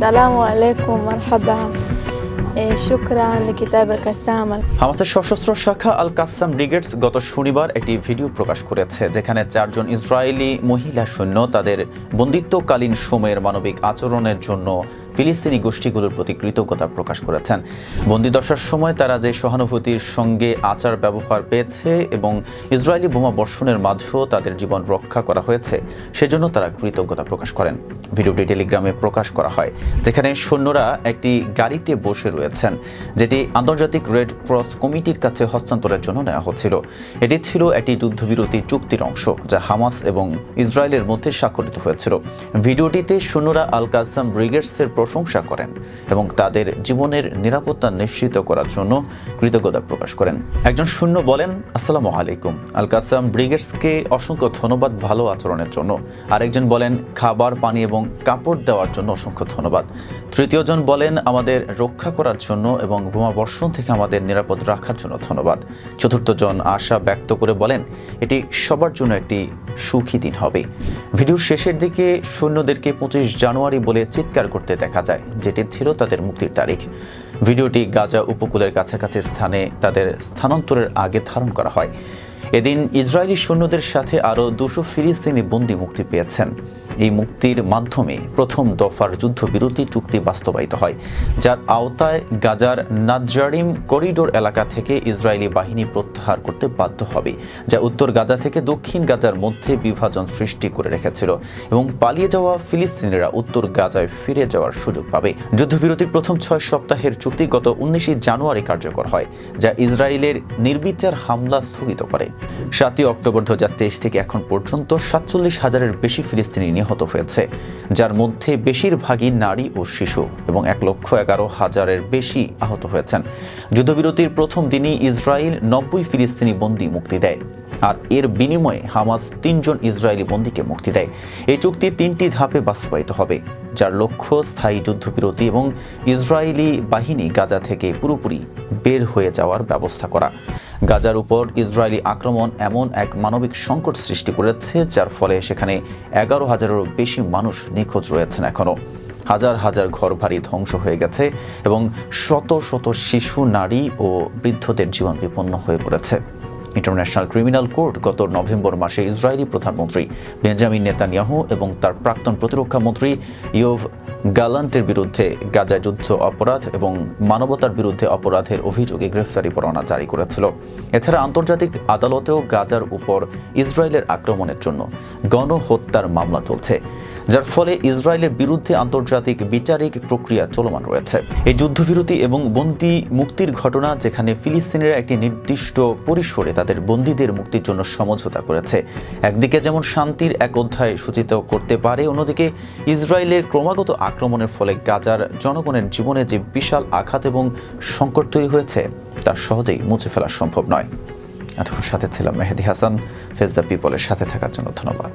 সালাম আলাইকুম মারহাবা হামাসের সশস্ত্র শাখা আল কাসাম ব্রিগেডস গত শনিবার একটি ভিডিও প্রকাশ করেছে, যেখানে চারজন ইসরায়েলি মহিলা সৈন্য তাদের বন্দিত্বকালীন সময়ের মানবিক আচরণের জন্য ফিলিস্তিনি গোষ্ঠীগুলোর প্রতি কৃতজ্ঞতা প্রকাশ করেছেন। বন্দি বন্দিদশার সময় তারা যে সহানুভূতির সঙ্গে আচার ব্যবহার পেয়েছে এবং ইসরায়েলি বোমা বর্ষণের মাঝেও তাদের জীবন রক্ষা করা হয়েছে, সেজন্য তারা কৃতজ্ঞতা প্রকাশ করেন। ভিডিওটি টেলিগ্রামে প্রকাশ করা হয়, যেখানে সৈন্যরা একটি গাড়িতে বসে রয়েছেন, যেটি আন্তর্জাতিক রেড ক্রস কমিটির কাছে হস্তান্তরের জন্য নেওয়া হচ্ছিল। এটি ছিল একটি যুদ্ধবিরতি চুক্তির অংশ, যা হামাস এবং ইসরায়েলের মধ্যে স্বাক্ষরিত হয়েছিল। ভিডিওটিতে সৈন্যরা আল কাসাম ব্রিগেডসের প্রশংসা করেন এবং তাদের জীবনের নিরাপত্তা নিশ্চিত করার জন্য কৃতজ্ঞতা প্রকাশ করেন। একজন শূন্য বলেন, আসসালামু আলাইকুম। আল কাসাম ব্রিগেডসকে অসংখ্য ধন্যবাদ ভালো আচরণের জন্য। আরেকজন বলেন, খাবার, পানি এবং কাপড় দেওয়ার জন্য অসংখ্য ধন্যবাদ। তৃতীয়জন বলেন, আমাদের রক্ষা করার জন্য এবং বোমা বর্ষণ থেকে আমাদের নিরাপদ রাখার জন্য ধন্যবাদ। চতুর্থজন আশা ব্যক্ত করে বলেন, এটি সবার জন্য একটি সুখী দিন হবে। ভিডিওর শেষের দিকে সৈন্যদেরকে পঁচিশ জানুয়ারি বলে চিৎকার করতে দেখা যায়, যেটি ছিল তাদের মুক্তির তারিখ। ভিডিওটি গাজা উপকূলের কাছাকাছি স্থানে তাদের স্থানান্তরের আগে ধারণ করা হয়। এদিন ইসরায়েলি সৈন্যদের সাথে আরও দুশো ফিলিস্তিনি বন্দি মুক্তি পেয়েছেন। এই মুক্তির মাধ্যমে প্রথম দফার যুদ্ধবিরতি চুক্তি বাস্তবায়িত হয়, যার আওতায় গাজার নাজারিম করিডোর এলাকা থেকে ইসরায়েলি বাহিনী প্রত্যাহার করতে বাধ্য হবে, যা উত্তর গাজা থেকে দক্ষিণ গাজার মধ্যে বিভাজন সৃষ্টি করে রেখেছিল এবং পালিয়ে যাওয়া ফিলিস্তিনিরা উত্তর গাজায় ফিরে যাওয়ার সুযোগ পাবে। যুদ্ধবিরতির প্রথম ছয় সপ্তাহের চুক্তি গত উনিশে জানুয়ারি কার্যকর হয়, যা ইসরায়েলের নির্বিচার হামলা স্থগিত করে। সাতই অক্টোবর দু হাজার তেইশ থেকে এখন পর্যন্ত সাতচল্লিশ হাজারের বেশি ফিলিস্তিনি নিহত হয়েছে, যার মধ্যে বেশিরভাগই নারী ও শিশু এবং এক লক্ষ এগারো হাজারের বেশি আহত হয়েছেন। যুদ্ধবিরতির প্রথম দিনই ইসরায়েল নব্বই ফিলিস্তিনি বন্দী মুক্তি দেয়। আর এর বিনিময়ে হামাস তিনজন ইসরায়েলি বন্দীকে মুক্তি দেয়। এই চুক্তি তিনটি ধাপে বাস্তবায়িত হবে, যার লক্ষ্য স্থায়ী যুদ্ধবিরতি এবং ইসরায়েলি বাহিনী গাজা থেকে পুরোপুরি বের হয়ে যাওয়ার ব্যবস্থা করা। গাজার উপর ইসরায়েলি আক্রমণ এমন এক মানবিক সংকট সৃষ্টি করেছে, যার ফলে সেখানে এগারো হাজারেরও বেশি মানুষ নিখোঁজ রয়েছেন এখনও হাজার হাজার ঘরবাড়ি ধ্বংস হয়ে গেছে এবং শত শত শিশু, নারী ও বৃদ্ধদের জীবন বিপন্ন হয়ে পড়েছে। ইন্টারন্যাশনাল ক্রিমিনাল কোর্ট গত নভেম্বর মাসে ইসরায়েলি প্রধানমন্ত্রী বেঞ্জামিন নেতানিয়াহু এবং তার প্রাক্তন প্রতিরক্ষা মন্ত্রী ইয়োভ গালান্টের বিরুদ্ধে গাজা যুদ্ধ অপরাধ এবং মানবতার বিরুদ্ধে অপরাধের অভিযোগে গ্রেফতারি পরোয়ানা জারি করেছিল। এছাড়া আন্তর্জাতিক আদালতেও গাজার উপর ইসরায়েলের আক্রমণের জন্য গণহত্যার মামলা চলছে। যার ফলে ইসরায়েলের বিরুদ্ধে আন্তর্জাতিক বিচারিক প্রক্রিয়া চলমান রয়েছে। এই যুদ্ধবিরতি এবং বন্দি মুক্তির ঘটনা যেখানে ফিলিস্তিনিরা একটি নির্দিষ্ট পরিসরে তাদের বন্দীদের মুক্তির জন্য সমঝোতা করেছে, একদিকে যেমন শান্তির এক অধ্যায় সূচিত করতে পারে, অন্যদিকে ইসরায়েলের ক্রমাগত আক্রমণের ফলে গাজার জনগণের জীবনে যে বিশাল আঘাত এবং সংকট তৈরি হয়েছে, তা সহজেই মুছে ফেলা সম্ভব নয়। এতক্ষণ সাথে ছিলাম মেহেদি হাসান ফেজ দ্য পিপলের সাথে থাকার জন্য ধন্যবাদ।